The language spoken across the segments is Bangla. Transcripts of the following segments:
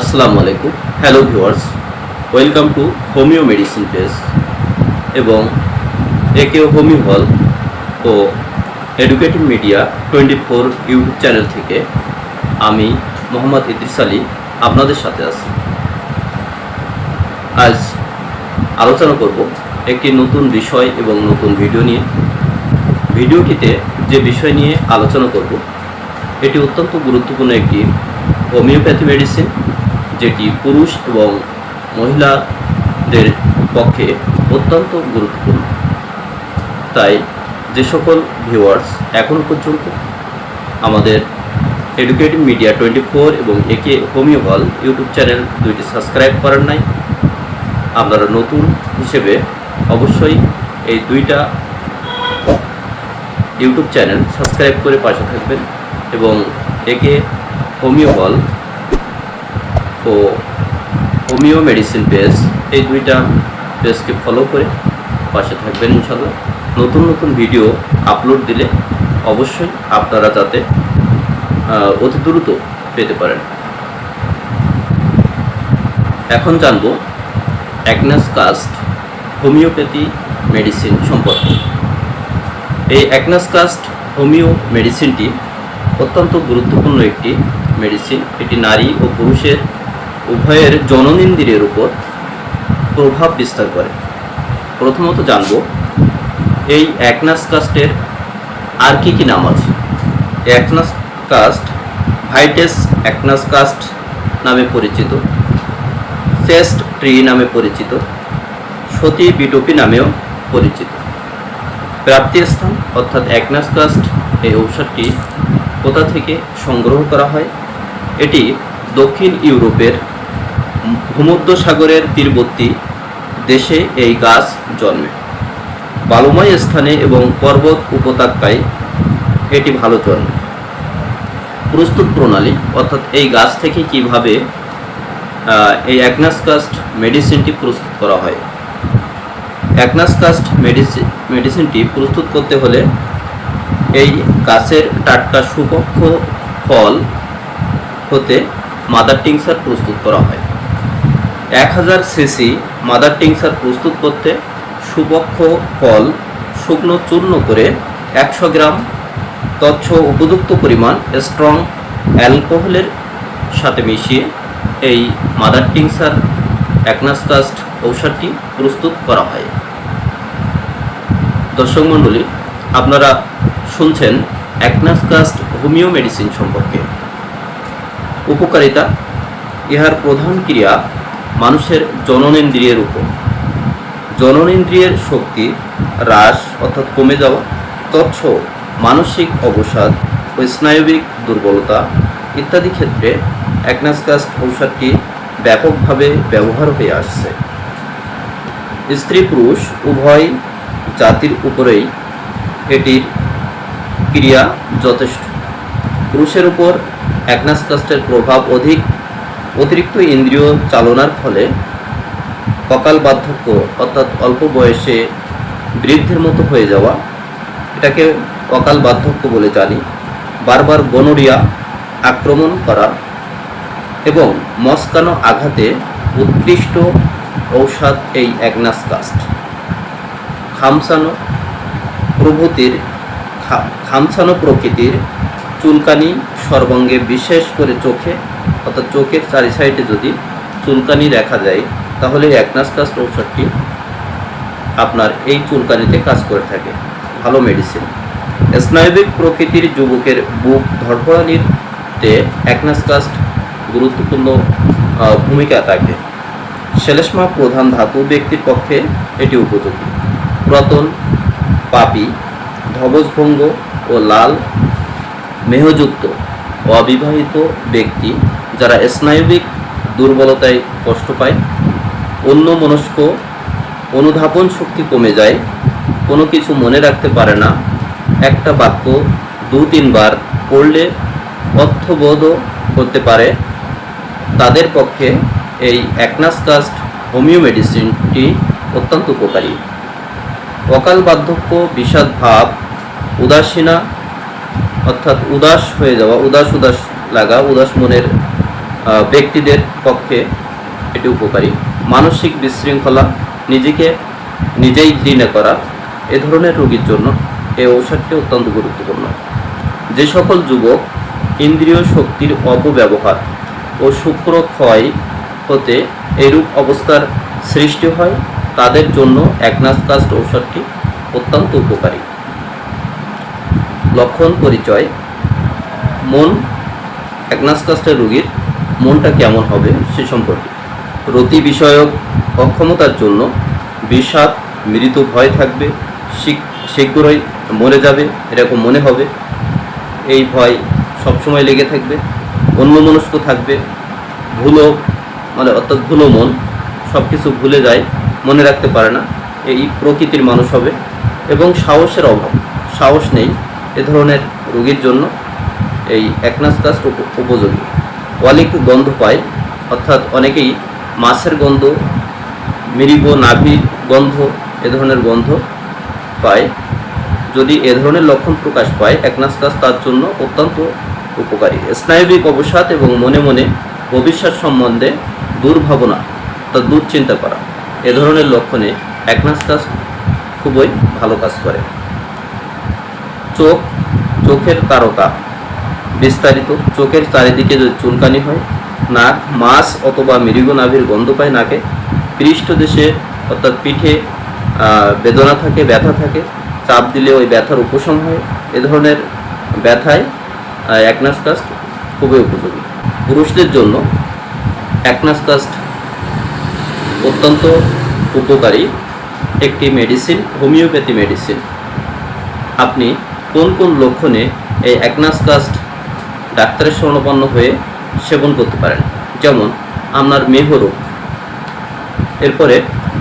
আসসালামু আলাইকুম। Hello viewers welcome to homeo medicine page এবং একে হোমিও হল ও educative media twenty four YouTube channel থেকে আমি মোহাম্মদ ইদ্রিস আলী আপনাদের সাথে আছি। আজ আলোচনা করব একটি নতুন বিষয় এবং নতুন ভিডিও নিয়ে। ভিডিওটিতে যে বিষয় নিয়ে আলোচনা করব, এটি অত্যন্ত গুরুত্বপূর্ণ একটি হোমিওপ্যাথি মেডিসিন যেটি পুরুষ এবং মহিলাদের পক্ষে অত্যন্ত গুরুত্বপূর্ণ। তাই যে সকল ভিউয়ার্স এখনও পর্যন্ত আমাদের এডুকেটিভ মিডিয়া টোয়েন্টি ফোর এবং একে হোমিও হল ইউটিউব চ্যানেল দুইটি সাবস্ক্রাইব করেন নাই। আপনারা নতুন হিসেবে অবশ্যই এই দুইটা ইউটিউব চ্যানেল সাবস্ক্রাইব করে পাশে থাকবেন এবং একে হোমিও হল ও হোমিও মেডিসিন পেজ এই দুইটা পেজকে ফলো করে পাশে থাকবেন ইনশাল্লাহ নতুন নতুন ভিডিও আপলোড দিলে অবশ্যই আপনারা যাতে অতি দ্রুত পেতে পারেন। এখন জানব অ্যাকনাস কাস্ট হোমিওপ্যাথি মেডিসিন সম্পর্কে। এই অ্যাকনাস কাস্ট হোমিও মেডিসিনটি অত্যন্ত গুরুত্বপূর্ণ একটি মেডিসিন। এটি নারী ও পুরুষের উভয়ের জননেন্দ্রিয়ের উপর প্রভাব বিস্তার করে। প্রথমত জানব, এই অ্যাকনাস কাস্টের আর কি কি নাম আছে? অ্যাকনাস কাস্ট ভাইটেস অ্যাকনাস কাস্ট নামে পরিচিত চেস্ট ট্রি নামে পরিচিত, সতী বিটোপি নামেও পরিচিত। প্রাপ্তির স্থান অর্থাৎ অ্যাকনাস কাস্ট এই ঔষধটি কোথা থেকে সংগ্রহ করা হয়? এটি দক্ষিণ ইউরোপের ভূমধ্য সাগরের তীরবর্তী দেশে এই গাছ জন্মে। বালুময় স্থানে এবং পর্বত উপত্যকায় এটি ভালো জন্মে। প্রস্তুত প্রণালী, অর্থাৎ এই গাছ থেকে কীভাবে এই অ্যাকনাসকাস্ট মেডিসিনটি প্রস্তুত করা হয়। অ্যাকনাসকাস্ট মেডিসিন মেডিসিনটি প্রস্তুত করতে হলে এই গাছের টাটকা সুপক্ষ ফল হতে মাদার টিংসার প্রস্তুত করা হয়। এক হাজার সিসি মাদার টিংসার প্রস্তুত করতে সুপক্ষ ফল শুকনো চূর্ণ করে একশো গ্রাম তৎস উপযুক্ত পরিমাণ স্ট্রং অ্যালকোহলের সাথে মিশিয়ে এই মাদার টিংসার অ্যাকনাসকাস্ট ঔষধটি প্রস্তুত করা হয়। দর্শক মণ্ডলী, আপনারা শুনছেন অ্যাকনাসকাস্ট হোমিও মেডিসিন সম্পর্কে। উপকারিতা, ইহার প্রধান ক্রিয়া মানুষের জননেন্দ্রিয়ের উপর। জননেন্দ্রিয়ের শক্তি হ্রাস অর্থাৎ কমে যাওয়া, তৎস মানসিক অবসাদ ও স্নায়বিক দুর্বলতা ইত্যাদি ক্ষেত্রে অ্যাকনাসকাস্ট ঔষধটি ব্যাপকভাবে ব্যবহার হয়ে আসছে। স্ত্রী পুরুষ উভয় জাতির উপরেই এটির ক্রিয়া যথেষ্ট। পুরুষের উপর অ্যাকনাসকাস্টের প্রভাব অধিক অতিরিক্ত ইন্দ্রিয় চালনার ফলে ককাল বার্ধক্য অর্থাৎ অল্প বয়সে বৃদ্ধের মতো হয়ে যাওয়া, এটাকে ককাল বার্ধক্য বলে জানি, বারবার গনোরিয়া আক্রমণ করা এবং মস্কানো আঘাতে উৎকৃষ্ট ঔষধ এই অ্যাগনাস কাস্ট। খামসানো প্রভৃতির খামসানো প্রকৃতির চুলকানি সর্বাঙ্গে বিশেষ করে চোখে অর্থাৎ চোখের চারি সাইডে যদি চুলকানি দেখা যায়, তাহলে অ্যাগনাস কাস্ট ঔষধটি আপনার এই চুলকানিতে কাজ করে থাকে। ভালো মেডিসিন স্নায়বিক প্রকৃতির যুবকের বুক ধড়ফড়ানিতে অ্যাকনাসকাস্ট গুরুত্বপূর্ণ ভূমিকা থাকে। শ্লেষ্মা প্রধান ধাতু ব্যক্তির পক্ষে এটি উপযোগী। প্রতন, পাপি, ধবজভঙ্গ ও লাল, মেহযুক্ত। অবিবাহিত ব্যক্তি যারা স্নায়বিক দুর্বলতায় কষ্ট পায় অন্য মনস্ক অনুধাবন শক্তি কমে যায়, কোনো কিছু মনে রাখতে পারে না, একটা বাক্য দু তিনবার পড়লে অর্থবোধও করতে পারে। তাদের পক্ষে এই অ্যাকনাসকাস্ট হোমিও মেডিসিনটি অত্যন্ত উপকারী। অকাল বার্ধক্য, বিষাদ ভাব, উদাসীনা অর্থাৎ উদাস হয়ে যাওয়া, উদাস উদাস লাগা, উদাস মনের ব্যক্তিদের পক্ষে এটি উপকারী। মানসিক বিশৃঙ্খলা, নিজেকে নিজেই ঘৃণা করা, এ ধরনের রোগীর জন্য এই ঔষধটি অত্যন্ত গুরুত্বপূর্ণ। যে সকল যুবক ইন্দ্রিয় শক্তির অপব্যবহার ও শুক্র ক্ষয় হতে এরূপ অবস্থার সৃষ্টি হয়, তাদের জন্য একনাস কাস্ট ঔষধটি অত্যন্ত উপকারী। লক্ষণ, পরিচয়, মন একনাসকাস্টের রোগীর মনটা কেমন হবে সে সম্পর্কে। রতি বিষয়ক অক্ষমতার জন্য বিষাদ মৃত ভয় থাকবে শীঘ্র- শীঘ্রই মরে যাবে, এরকম মনে হবে। এই ভয় সবসময় লেগে থাকবে, অন্যমনস্ক থাকবে, ভুলো মানে অর্থাৎ ভুলো মন সব কিছু ভুলে যায়, মনে রাখতে পারে না। এই প্রকৃতির মানুষ হবে এবং সাহসের অভাব, সাহস নেই। এ ধরনের রোগীর জন্য এই একনাসকাস উপযোগী। অলিক গন্ধ পায়, অর্থাৎ অনেকেই মাছের গন্ধ, মৃগ, নাভির গন্ধ, এ ধরনের গন্ধ পায়। যদি এ ধরনের লক্ষণ প্রকাশ পায় একনাসকাস তার জন্য অত্যন্ত উপকারী। স্নায়বিক অবসাদ এবং মনে মনে ভবিষ্যৎ সম্বন্ধে দুর্ভাবনা তা দুশ্চিন্তা করা, এ ধরনের লক্ষণে একনাসকাস খুবই ভালো কাজ করে। চোখ, চোখের তারকা। বিস্তারিত, চোখের চারিদিকে যদি চুলকানি হয়, নাক, মাছ অথবা মৃগনাভির গন্ধ পায় নাকে পৃষ্ঠদেশে অর্থাৎ পিঠে বেদনা থাকে, ব্যথা থাকে, চাপ দিলে ওই ব্যথার উপশম হয়। এ ধরনের ব্যথায় অ্যাকনাসকাস্ট খুবই উপযোগী। পুরুষদের জন্য অ্যাকনাসকাস্ট অত্যন্ত উপকারী একটি মেডিসিন হোমিওপ্যাথি মেডিসিন আপনি কোন কোন লক্ষণে এই অ্যাকনাসকাস্ট ডাক্তারের শরণাপন্ন হয়ে সেবন করতে পারেন? যেমন, আপনার মেহরোগ এরপরে,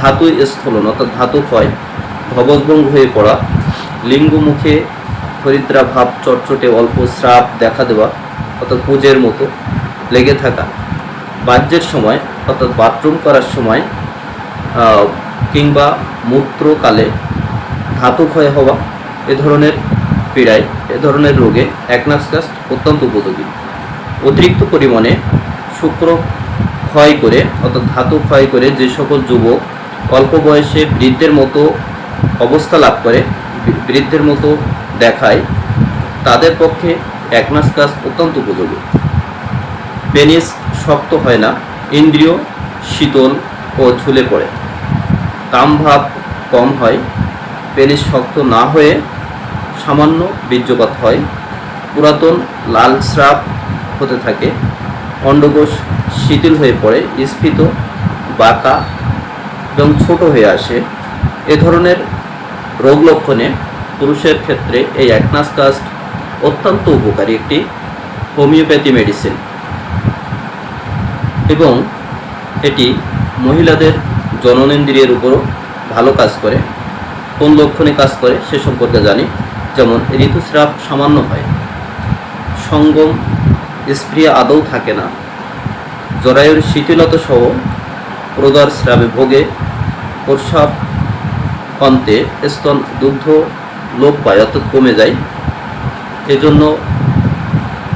ধাতু স্থলন, অর্থাৎ ধাতু ক্ষয় ভবজভঙ্গ হয়ে পড়া, লিঙ্গ মুখে হরিদ্রা ভাব, চটচটে অল্প স্রাব দেখা দেওয়া, অর্থাৎ পুজের মতো লেগে থাকা। বাহ্যের সময়, অর্থাৎ বাথরুম করার সময় কিংবা মূত্রকালে ধাতু ক্ষয় হওয়া, এ ধরনের পীড়ায় এ ধরনের রোগে একনাসকাস্ট অত্যন্ত উপযোগী। অতিরিক্ত পরিমাণে শুক্র ক্ষয় করে, অর্থাৎ ধাতু ক্ষয় করে যে সকল যুবক অল্প বয়সে বৃদ্ধের মতো অবস্থা লাভ করে বৃদ্ধের মতো দেখায়, তাদের পক্ষে একনাসকাস্ট অত্যন্ত উপযোগী। পেনিস শক্ত হয় না, ইন্দ্রিয় শীতল ও ঝুলে পড়ে। কামভাব কম হয়, পেনিস শক্ত না হয়ে সামান্য বীর্যপাত হয়। পুরাতন লাল স্রাব হতে থাকে। অন্ডকোষ শিথিল হয়ে পড়ে, স্ফীত, বাঁকা এবং ছোট হয়ে আসে। এ ধরনের রোগ লক্ষণে পুরুষের ক্ষেত্রে এই অ্যাকনাসকাস্ট অত্যন্ত উপকারী একটি হোমিওপ্যাথি মেডিসিন। এবং এটি মহিলাদের জননেন্দ্রিয়ের উপরও ভালো কাজ করে। কোন লক্ষণে কাজ করে সে সম্পর্কে জানি। যেমন ঋতুস্রাব সামান্য হয়। সঙ্গম স্প্রিয়া আদৌ থাকে না। জরায়ুর শিথিলতা সহ প্রদার স্রাবে ভোগে প্রস্রাব অন্তে স্তন দুগ্ধ লোপ পায়, অর্থাৎ কমে যায়। এজন্য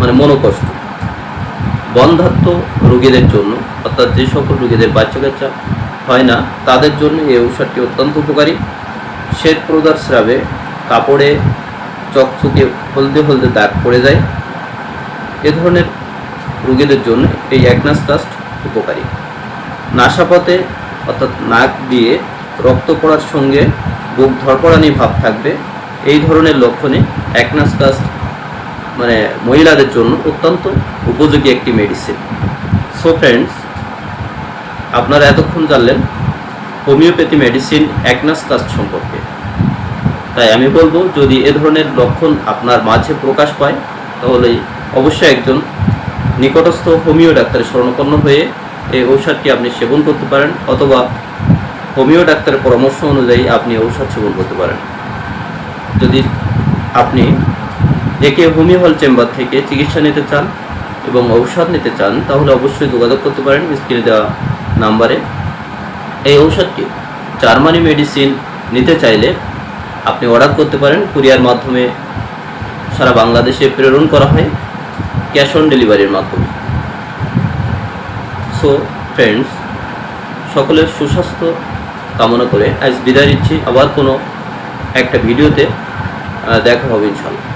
মানে মনোকষ্ট। বন্ধাত্ম রোগীদের জন্য, অর্থাৎ যে সকল রোগীদের বাচ্চা কাচ্চা হয় না, তাদের জন্য এই ঔষধটি অত্যন্ত উপকারী। শ্বেত প্রদার স্রাবে কাপড়ে চকচকে হলদে হলদে দাগ পড়ে যায়। এ ধরনের রোগীদের জন্য এই অ্যাকনাস্টাস্ট উপকারী। নাসাপথে অর্থাৎ নাক দিয়ে রক্ত পড়ার সঙ্গে বুক ধরপড়ানি ভাব থাকবে। এই ধরনের লক্ষণে অ্যাকনাস্টাস্ট মানে মহিলাদের জন্য অত্যন্ত উপযোগী একটি মেডিসিন সো ফ্রেন্ডস আপনারা এতক্ষণ জানলেন হোমিওপ্যাথি মেডিসিন অ্যাকনাস কাস্ট সম্পর্কে। তাই আমি বলব, যদি এ ধরনের লক্ষণ আপনার মাঝে প্রকাশ পায়, তাহলে অবশ্যই একজন নিকটস্থ হোমিও ডাক্তারের শরণাপন্ন হয়ে এই ঔষধটি আপনি সেবন করতে পারেন, অথবা হোমিও ডাক্তারের পরামর্শ অনুযায়ী আপনি ঔষধ সেবন করতে পারেন। যদি আপনি একে হোমিও হল চেম্বার থেকে চিকিৎসা নিতে চান এবং ঔষধ নিতে চান, তাহলে অবশ্যই যোগাযোগ করতে পারেন স্ক্রিনে দেওয়া নাম্বারে। এই ঔষধটি জার্মানি মেডিসিন নিতে চাইলে আপনি অর্ডার করতে পারেন। কুরিয়ার মাধ্যমে সারা বাংলাদেশে প্রেরণ করা হয় ক্যাশ অন ডেলিভারির মাধ্যমে। সো ফ্রেন্ডস সকলের সুস্বাস্থ্য কামনা করে আজ বিদায় দিচ্ছি আবার কোনো একটা ভিডিওতে দেখা হবে ইনশাল্লাহ